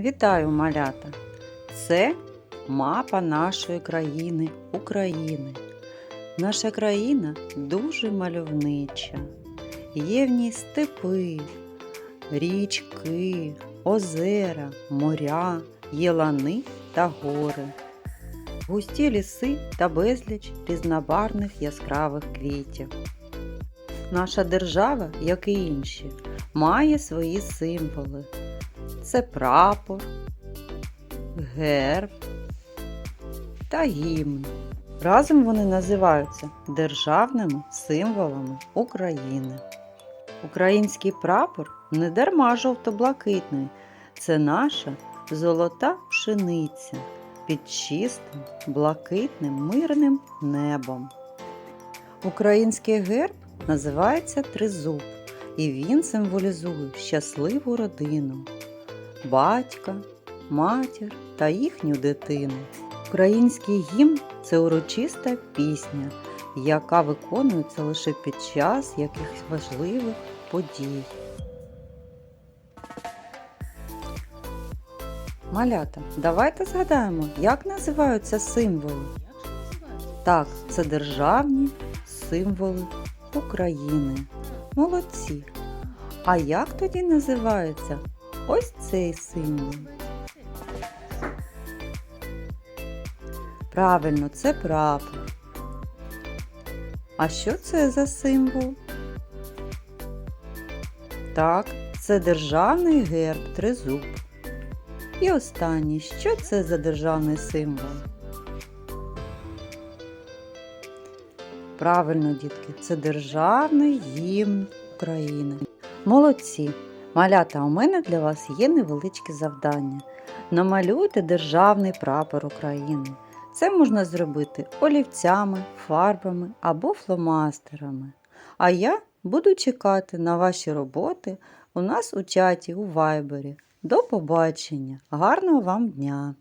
Вітаю, малята! Це мапа нашої країни України. Наша країна дуже мальовнича. Є в ній степи, річки, озера, моря, є лани та гори, густі ліси та безліч різнобарних яскравих квітів. Наша держава, як і інші, має свої символи. Це прапор, герб та гімн. Разом вони називаються державними символами України. Український прапор не дарма жовто-блакитний. Це наша золота пшениця під чистим, блакитним мирним небом. Український герб називається тризуб, і він символізує щасливу родину, батька, матір та їхню дитину. Український гімн це урочиста пісня, яка виконується лише під час якихось важливих подій. Малята, давайте згадаємо, як називаються символи. Так, це державні символи України. Молодці. А як тоді називається ось цей символ? Правильно, це прапор. А що це за символ? Так, це державний герб тризуб. І останнє, що це за державний символ? Правильно, дітки, це державний гімн України. Молодці! Малята, у мене для вас є невеличке завдання. Намалюйте державний прапор України. Це можна зробити олівцями, фарбами або фломастерами. А я буду чекати на ваші роботи у нас у чаті у Вайбері. До побачення! Гарного вам дня!